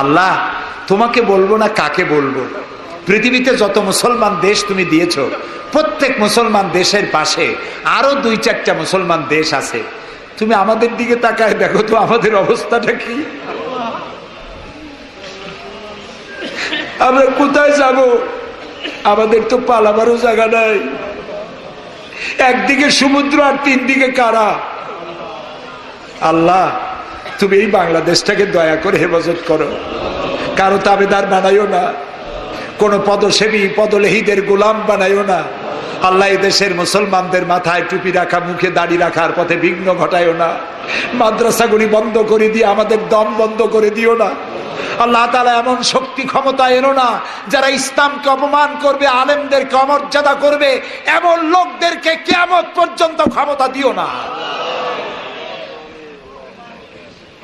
আল্লাহ, তোমাকে বলব না কাকে বলব? পৃথিবীতে যত মুসলমান দেশ তুমি দিয়েছ, প্রত্যেক মুসলমান দেশের পাশে আরও দুই চারটা মুসলমান দেশ আছে। তুমি আমাদের দিকে তাকায় দেখো তো আমাদের অবস্থাটা কি? আমরা কোথায় যাব? আমাদের তো পালাবারও জায়গা নাই। একদিকে সমুদ্র আর তিন দিকে কারা? আল্লাহ তুমি এই বাংলাদেশটাকে দয়া করে হেফাজত করো। কারও তাবেদার বানাইও না। কোন পদসেবী, পদলেহীদের গোলাম বানাইও না। আল্লাহ দেশের মুসলমানদের মাথায় টুপি রাখা, মুখে দাড়ি রাখার পথে বিঘ্ন ঘটায়ও না। মাদ্রাসাগুলি বন্ধ করে দিয়ে, আমাদের দম বন্ধ করে দিও না। আল্লাহ তালা এমন শক্তি ক্ষমতা এনো না, যারা ইসলামকে অপমান করবে, আলেমদেরকে অমর্যাদা করবে, এমন লোকদেরকে কেমন পর্যন্ত ক্ষমতা দিও না।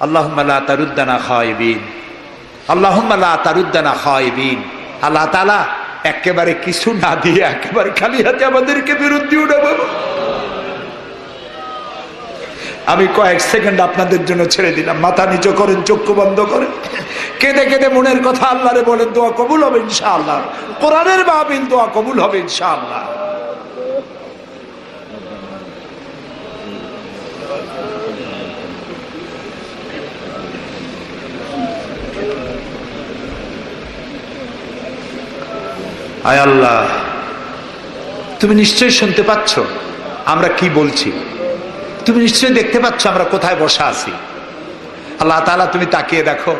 আল্লাহমাল্লাহ তারুদ্দানা খায়বিন। আল্লাহমাল্লাহ তারুদ্দানা খায়বিন। আল্লাহ তালা একেবারে কিছু না দিয়ে একেবারে খালি হাতে আমাদেরকে বিরুদ্ধে দিও আমি কয়েক সেকেন্ড আপনাদের জন্য ছেড়ে দিলাম। মাথা নিচু করেন, চক্ষু বন্ধ করেন। কেঁদে কেঁদে মনের কথা আল্লাহরে বলেন, দোয়া কবুল হবে ইনশাআল্লাহ। কোরআনের বাবিল দোয়া কবুল হবে ইনশাআল্লাহ। আয় আল্লাহ, তুমি নিশ্চয়ই শুনতে পাচ্ছ আমরা কি বলছি? তুমি নিশ্চয়ই দেখতে পাচ্ছ আমরা কোথায় বসা আছি? আল্লাহ তালা তুমি তাকিয়ে দেখো,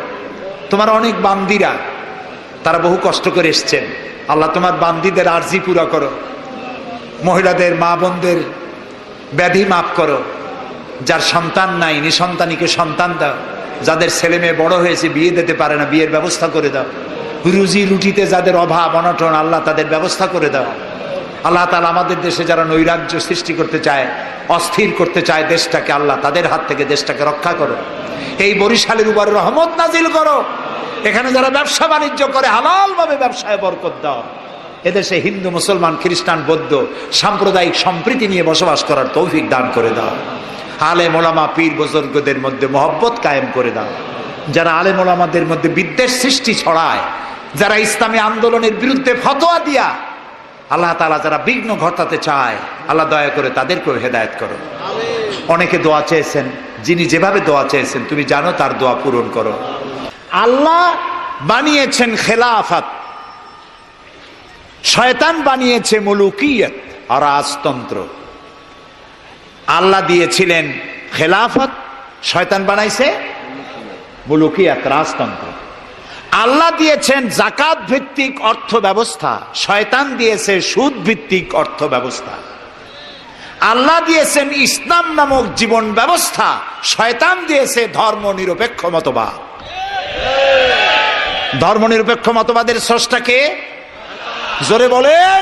তোমার অনেক বান্দিরা, তারা বহু কষ্ট করে এসছেন। আল্লাহ, তোমার বান্দিদের আর্জি পুরা করো। মহিলাদের, মা বোনদের ব্যাধি মাফ করো। যার সন্তান নাই, নিঃসন্তানীকে সন্তান দাও। যাদের ছেলে মেয়ে বড় হয়েছে, বিয়ে দিতে পারে না, বিয়ের ব্যবস্থা করে দাও। রুজি রুটিতে যাদের অভাব, অনটন, আল্লাহ তাদের ব্যবস্থা করে দাও। আল্লাহ তালা আমাদের দেশে যারা নৈরাজ্য সৃষ্টি করতে চায়, অস্থির করতে চায়, দেশটাকে আল্লাহ তাদের হাত থেকে দেশটাকে রক্ষা করো। এই বরিশালের উপর রহমত নাজিল করো। এখানে যারা ব্যবসা বাণিজ্য করে হালাল ভাবে ব্যবসায় বরকত দাও। এদেশে হিন্দু, মুসলমান, খ্রিস্টান, বৌদ্ধ সাম্প্রদায়িক সম্প্রীতি নিয়ে বসবাস করার তৌফিক দান করে দাও। আলে মোলামা পীর, বুজুর্গদের মধ্যে মহব্বত কায়েম করে দাও। যারা আলে মোলামাদের মধ্যে বিদ্বেষ সৃষ্টি ছড়ায় যারা ইসলামী আন্দোলনের বিরুদ্ধে ফতোয়া দিয়া আল্লাহ তালা যারা বিঘ্ন ঘটাতে চায়, আল্লাহ দয়া করে তাদেরকেও হেদায়ত করো অনেকে দোয়া চেয়েছেন, যিনি যেভাবে দোয়া চেয়েছেন, তুমি জানো তার দোয়া পূরণ করো। আল্লাহ বানিয়েছেন খেলাফাত। শয়তান বানিয়েছে মুলুকিয়ত, আর রাজতন্ত্র। আল্লাহ দিয়েছিলেন খেলাফত, শয়তান বানাইছে মুলুকিয়াত, রাজতন্ত্র। আল্লাহ দিয়েছেন জাকাত ভিত্তিক অর্থ ব্যবস্থা শয়তান দিয়েছে সুদ ভিত্তিক অর্থ ব্যবস্থা আল্লাহ দিয়েছেন ইসলাম নামক জীবন ব্যবস্থা, শয়তান দিয়েছে ধর্ম নিরপেক্ষ মতবাদ। ধর্ম নিরপেক্ষ মতবাদের স্রষ্টাকে জোরে বলেন।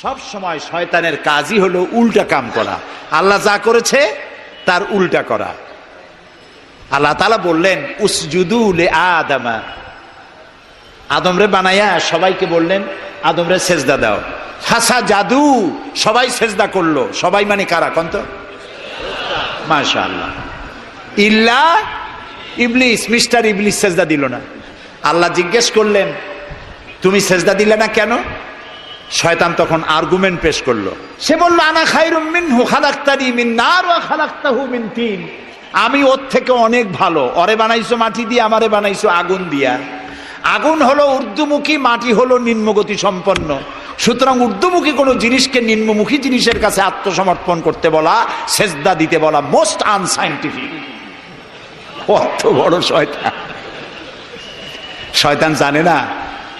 সব সময় শয়তানের কাজই হলো উল্টা কাম করা। আল্লাহ যা করেছে, তার উল্টা করা। আল্লাহ তালা বললেন উসজুদুলে আদামা। আদমরে বানাইয়া সবাইকে বললেন, আদমরে সেজদা দাও। হাসা জাদু সবাই সেজদা করল। সবাই মানে কারা কন্ত মাশা আল্লাহ ইল্লা ইবলিস, মিস্টার ইবলিস সেজদা দিল না। আল্লাহ জিজ্ঞেস করলেন, তুমি সেজদা দিলে না কেন? শয়তান তখন আর্গুমেন্ট পেশ করল। সে বলল, আনা খাইরুম মিনহু, খালাক্তানি মিন নার ওয়া খালাক্তাহু মিন তিন। আমি ওর থেকে অনেক ভালো। অরে বানাইছো মাটি দিয়ে, আমারে বানাইছো আগুন দিয়া। আগুন হলো ঊর্ধ্বমুখী, মাটি হলো নিম্নগতি সম্পন্ন। সুতরাং ঊর্ধ্বমুখী কোনো জিনিসকে নিম্নমুখী জিনিসের কাছে আত্মসমর্পণ করতে বলা, সেজদা দিতে বলা মোস্ট আনসাইন্টিফিক কত বড় শয়তান। শয়তান জানে না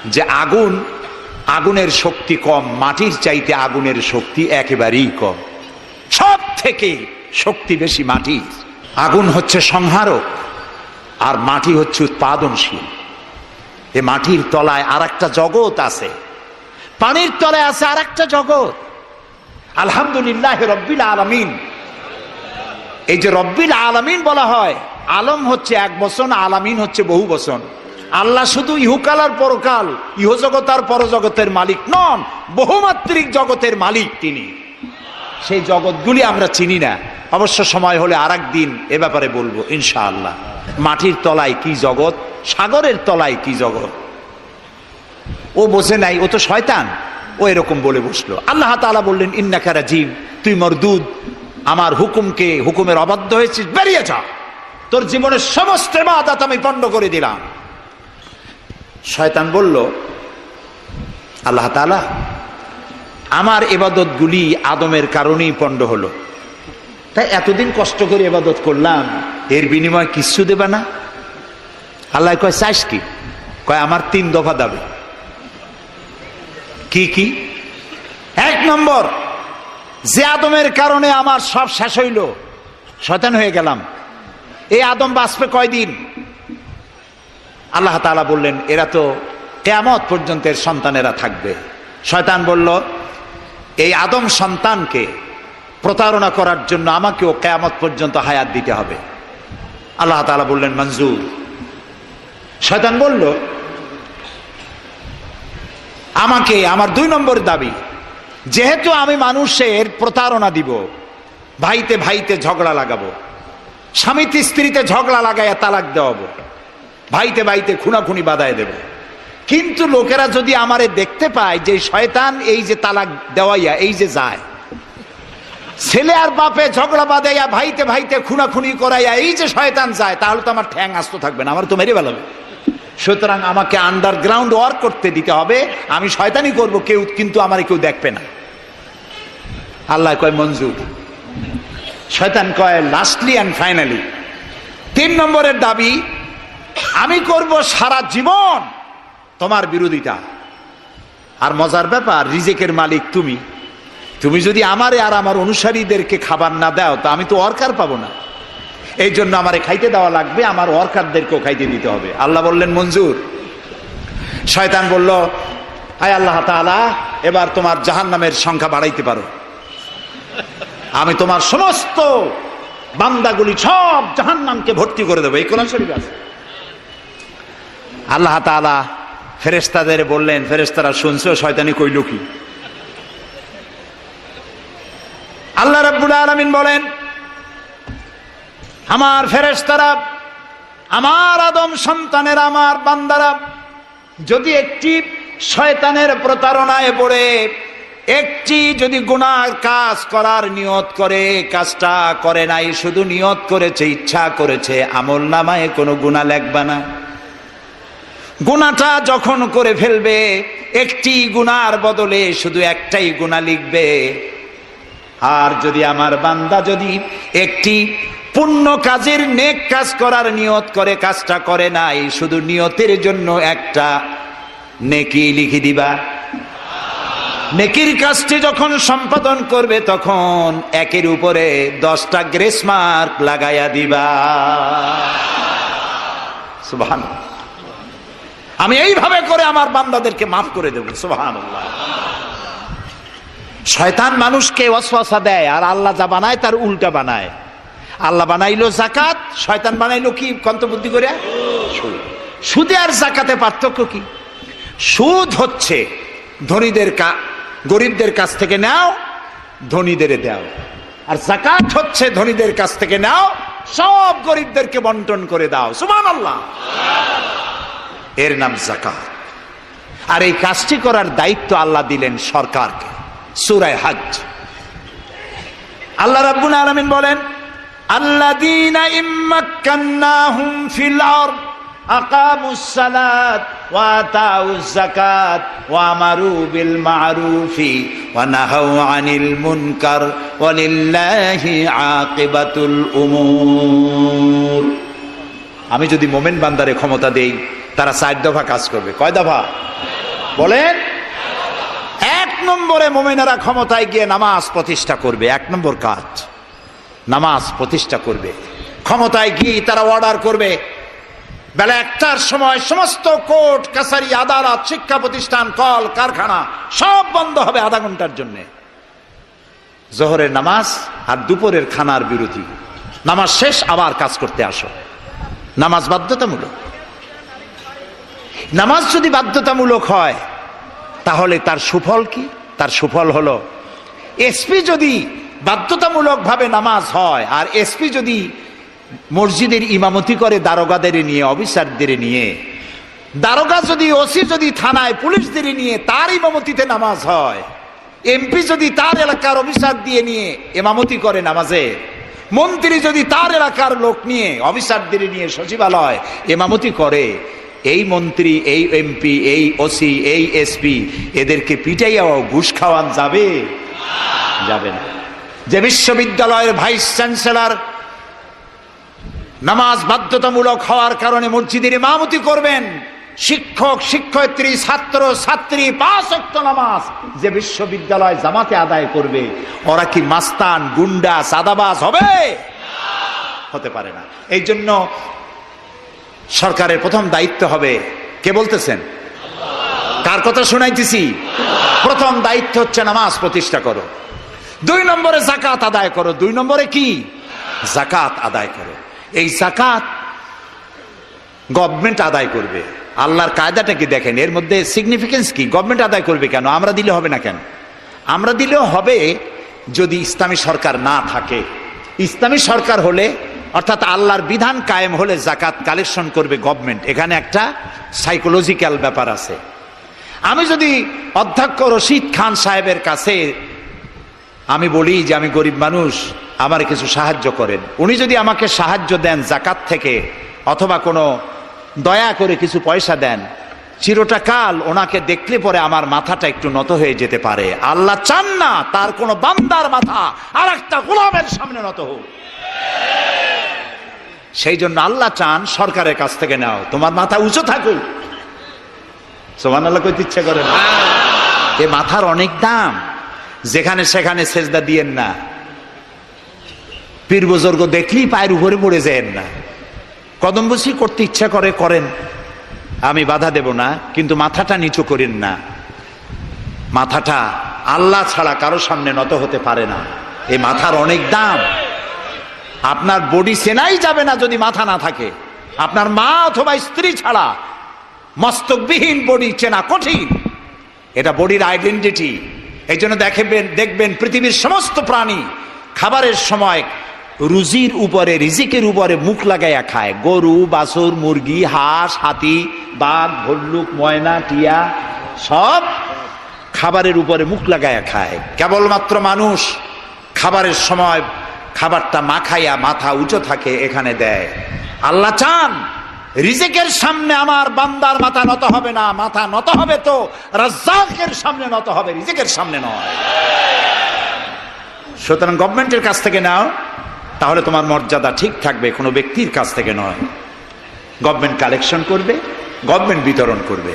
যে আগুন, আগুনের শক্তি কম, মাটির চাইতে আগুনের শক্তি একেবারেই কম। সব থেকে শক্তি বেশি মাটির। আগুন হচ্ছে সংহারক, আর মাটি হচ্ছে উৎপাদনশীল। এ মাটির তলায় আর একটা জগৎ আছে। পানির তলায় আছে আর একটা জগৎ। আলহামদুলিল্লাহ রব্বিল আলমিন। এই যে রব্বিল আলমিন বলা হয়, আলম হচ্ছে এক বচন, আলামিন হচ্ছে বহু বচন। আল্লাহ শুধু ইহুকাল আর পরকাল, ইহজগৎ আর পরজগতের মালিক নন, বহুমাত্রিক জগতের মালিক তিনি। সেই জগৎগুলি আমরা চিনি না। অবশ্য সময় হলে আর দিন এ ব্যাপারে বলব, ইনশাআল্লাহ। মাটির তলায় কি জগৎ, সাগরের তলায় কি জগৎ? ও বোঝে নাই, ও তো শয়তান। ও এরকম বলে বসল। আল্লাহ তাআলা বললেন ইন্নাকারা জীব তুই মর দুধ আমার হুকুমকে, হুকুমের অবাধ্য হয়েছিস, বেরিয়ে যা। তোর জীবনের সমস্ত বাদাত আমি পণ্ড করে দিলাম। শয়তান বলল, আল্লাহ তাআলা আমার এবাদতগুলি আদমের কারণেই পণ্ড হলো। তাই এতদিন কষ্ট করে এবাদত করলাম, এর বিনিময়ে কিচ্ছু দেবে না। আল্লাহ কয় চাইস কি? কয়, আমার তিন দফা দাবি। কি কি? এক নম্বর, যে আদমের কারণে আমার সব শেষ হইল, শয়তান হয়ে গেলাম। এই আদম বাঁচবে কয়দিন? আল্লাহ তাআলা বললেন, এরা তো কেয়ামত পর্যন্ত সন্তানেরা থাকবে। শয়তান বলল এই আদম সন্তানকে প্রতারণা করার জন্য আমাকেও কেয়ামত পর্যন্ত হায়াত দিতে হবে। আল্লাহ তাআলা বললেন, মঞ্জুর। শয়তান বলল, আমাকে, আমার দুই নম্বর দাবি, যেহেতু আমি মানুষের প্রতারণা দিব, ভাইতে ভাইতে ঝগড়া লাগাবো স্বামীতে স্ত্রীতে ঝগড়া লাগাইয়া তালাক দেওয়াবো, ভাইতে ভাইতে খুনাখুনি বাধায় দেব কিন্তু লোকেরা যদি আমারে দেখতে পায় যে শয়তান এই যে তালাক দেওয়াইয়া, এই যে যায়, ছেলে আর বাপে ঝগড়া বাঁধাইয়া ভাইতে ভাইতে খুনাখুনি করাইয়া এই যে শয়তান যায়, তাহলে তো আমার ঠ্যাং আসতে থাকবে না, আমার তো মেরে ফেলাবে। সুতরাং আমাকে আন্ডারগ্রাউন্ড ওয়ার্ক করতে দিতে হবে, আমি শয়তানি করব, কেউ কিন্তু আমার কেউ দেখবে না। আল্লাহ কয়, মঞ্জুর। শয়তান কয় লাস্টলি অ্যান্ড ফাইনালি তিন নম্বরের দাবি, আমি করব সারা জীবন তোমার বিরোধিতা। আর মজার ব্যাপার, রিজেকের মালিক তুমি। তুমি যদি আমারে আর আমার অনুসারীদেরকে খাবার না দাও, তো আমি তো অর্কার পাবো না। এই জন্য আমারে খাইতে দেওয়া লাগবে, আমার ওয়ার্কারদেরকেও খাইতে দিতে হবে। আল্লাহ বললেন, মঞ্জুর। শয়তান বলল আয় আল্লাহ তাআলা, এবার তোমার জাহান্নামের সংখ্যা বাড়াইতে পারো। আমি তোমার সমস্ত বান্দাগুলি সব জাহান্নামকে ভর্তি করে দেবো। এই কোরআন শরীফ আছে। আল্লাহ তাআলা ফেরেস্তাদের বললেন ফেরেস্তারা শুনছো? শয়তানি কইল কি? আল্লাহ রাব্বুল আলামিন বলেন, আমার ফেরেস্তারা আমার আদম সন্তানের, আমার বান্দারা, যদি একটি শয়তানের প্রতারণায় পড়ে, একটি যদি গুনার কাজ করার নিয়ত করে, কাজটা করে নাই, শুধু নিয়ত করেছে, ইচ্ছা করেছে, আমল নামায় কোনো গুণা লেখবা না। গুণাটা যখন করে ফেলবে, একটি গুনার বদলে শুধু একটাই গুণা লিখবে। আর যদি আমার বান্দা যদি একটি পুণ্য কাজের নেক কাজ করার নিয়ত করে, কাজটা করে নাই, শুধু নিয়তের জন্য একটা নেকি লিখে দিবা? নেকির কাজটি যখন সম্পাদন করবে, তখন একের উপরে দশটা গ্রেস মার্ক লাগাইয়া দিবা। সুবহান আমি এইভাবে করে আমার বান্দাদেরকে মাফ করে দেবো শয়তান মানুষকে ওয়াসওয়াসা দেয়, আর আল্লাহ যা বানায় তার উল্টা বানায়। আল্লাহ বানাইলো জাকাত শয়তান বানাইলো কি? কন্তবুদ্ধি করে? সুদে। আর জাকাতে পার্থক্য কি? সুদ হচ্ছে ধনীদের কা, গরিবদের কাছ থেকে নাও, ধনীদের দাও। আর জাকাত হচ্ছে ধনীদের কাছ থেকে নাও, সব গরিবদেরকে বন্টন করে দাও সুমান আল্লাহ এর নাম জাকাত। আর এই কাজটি করার দায়িত্ব আল্লাহ দিলেন সরকারকে। সুরায় হাজ। আল্লাহ রাব্বুল আলামিন বলেন ওয়া মা'রুফি, ওয়া আনিল মুনকার, ওয়া লিল্লাহি আকিবাতুল উমুর। আমি যদি মোমেন বান্দারে ক্ষমতা দেই তারা চার দফা কাজ করবে। কয় দফা? বলেন। এক নম্বরে মোমেনারা ক্ষমতায় গিয়ে নামাজ প্রতিষ্ঠা করবে। এক নম্বর কাজ। নামাজ প্রতিষ্ঠা করবে। ক্ষমতায় গিয়ে তারা অর্ডার করবে। বেলা একটার সময় সমস্ত কোর্ট, কাছারি, আদালত, শিক্ষা প্রতিষ্ঠান, কল, কারখানা সব বন্ধ হবে আধা ঘণ্টার জন্য। জোহরের নামাজ আর দুপুরের খানার বিরোধী। নামাজ শেষ, আবার কাজ করতে আসো। নামাজ বাধ্যতামূলক। নামাজ যদি বাধ্যতামূলক হয়, তাহলে তার সুফল কি? তার সুফল হলো, এসপি যদি বাধ্যতামূলক ভাবে নামাজ হয়, আর এসপি যদি মসজিদের ইমামতি করে দারোগাদের নিয়ে, অফিসারদের নিয়ে, দারোগা যদি, ওসি যদি থানায় পুলিশদের নিয়ে তার ইমামতিতে নামাজ হয়, এমপি যদি তার এলাকার অফিসার দিয়ে নিয়ে এমামতি করে নামাজে, মন্ত্রী যদি তার এলাকার লোক নিয়ে, অফিসারদের নিয়ে সচিবালয় এমামতি করে এই মন্ত্রী, এই এমপি এই ওসি এই এসপি এদেরকে পিটাইয়াও ঘুষ খাওয়ান যাবে? যাবে না। যে বিশ্ববিদ্যালয়ের ভাইস চ্যান্সেলর নামাজ বাধ্যতামূলক হওয়ার কারণে মসজিদের ইমামতি করবেন, শিক্ষক, শিক্ষয়িত্রী, ছাত্র, ছাত্রী, পাঁচ অক্ত নামাজ যে বিশ্ববিদ্যালয় জামাতে আদায় করবে, ওরা কি মাস্তান, গুন্ডা, সাদাবাজ হবে? হতে পারে না। এই জন্য সরকারের প্রথম দায়িত্ব হবে। কে বলতেছেন? কার কথা শোনাইতেছি? প্রথম দায়িত্ব হচ্ছে নামাজ প্রতিষ্ঠা করো। দুই নম্বরে জাকাত আদায় করো। দুই নম্বরে কি? জাকাত আদায় করো। এই জাকাত গভর্নমেন্ট আদায় করবে। আল্লাহর কায়দাটা কি দেখেন? এর মধ্যে সিগনিফিকেন্স কি? গভর্নমেন্ট আদায় করবে কেন? আমরা দিলে হবে না কেন? আমরা দিলেও হবে যদি ইসলামী সরকার না থাকে। ইসলামী সরকার হলে অর্থাৎ আল্লাহর বিধান কায়েম হলে জাকাত কালেকশন করবে গভর্নমেন্ট এখানে একটা সাইকোলজিক্যাল ব্যাপার আছে। আমি যদি অধ্যক্ষ রশিদ খান সাহেবের কাছে আমি বলি যে আমি গরিব মানুষ, আমার কিছু সাহায্য করেন। উনি যদি আমাকে সাহায্য দেন জাকাত থেকে, অথবা কোনো দয়া করে কিছু পয়সা দেন, চিরটা কাল ওনাকে দেখলে পরে আমার মাথাটা একটু নত হয়ে যেতে পারে। আল্লাহ চান না তার কোনো বান্দার মাথা আর একটা গোলামের সামনে নত হোক। সেই জন্য আল্লাহ চান সরকারের কাছ থেকে নাও। তোমার মাথা উঁচু থাকুক। সোমান আল্লাহ কইতে ইচ্ছা করে না। এ মাথার অনেক দাম। যেখানে সেখানে সেজদা দিয়েন না। পীর বুজুর্গ দেখলেই পায়ের উপরে পড়ে যায় না। কদম বসি করতে ইচ্ছা করে, করেন। আমি বাধা দেব না, কিন্তু মাথাটা নিচু করেন না। মাথাটা আল্লাহ ছাড়া কারও সামনে নত হতে পারে না। এই মাথার অনেক দাম। আপনার বডি সেনাই যাবে না যদি মাথা না থাকে। আপনার মা অথবা স্ত্রী ছাড়া মস্তকবিহীন বডি চেনা কঠিন। এটা বডির আইডেন্টিটি এই জন্য দেখবেন দেখবেন পৃথিবীর সমস্ত প্রাণী খাবারের সময় রুজির উপরে, রিজিকের উপরে মুখ লাগাইয়া খায়। গরু, বাছুর, মুরগি, হাঁস, হাতি, বাঘ, ভল্লুক, ময়না, টিয়া সব খাবারের উপরে মুখ লাগাইয়া খায়। কেবলমাত্র মানুষ খাবারের সময় খাবারটা মাখাইয়া মাথা উঁচু থাকে, এখানে দেয়। আল্লাহ চান, রিজেকের সামনে আমার বান্দার মাথা নত হবে না, মাথা নত হবে তো রাজ্জাকের সামনে নত হবে, রিজেকের সামনে নয়। সুতরাং গভর্নমেন্টের কাছ থেকে নাও, তাহলে তোমার মর্যাদা ঠিক থাকবে, কোনো ব্যক্তির কাছ থেকে নয়। গভর্নমেন্ট কালেকশন করবে, গভর্নমেন্ট বিতরণ করবে।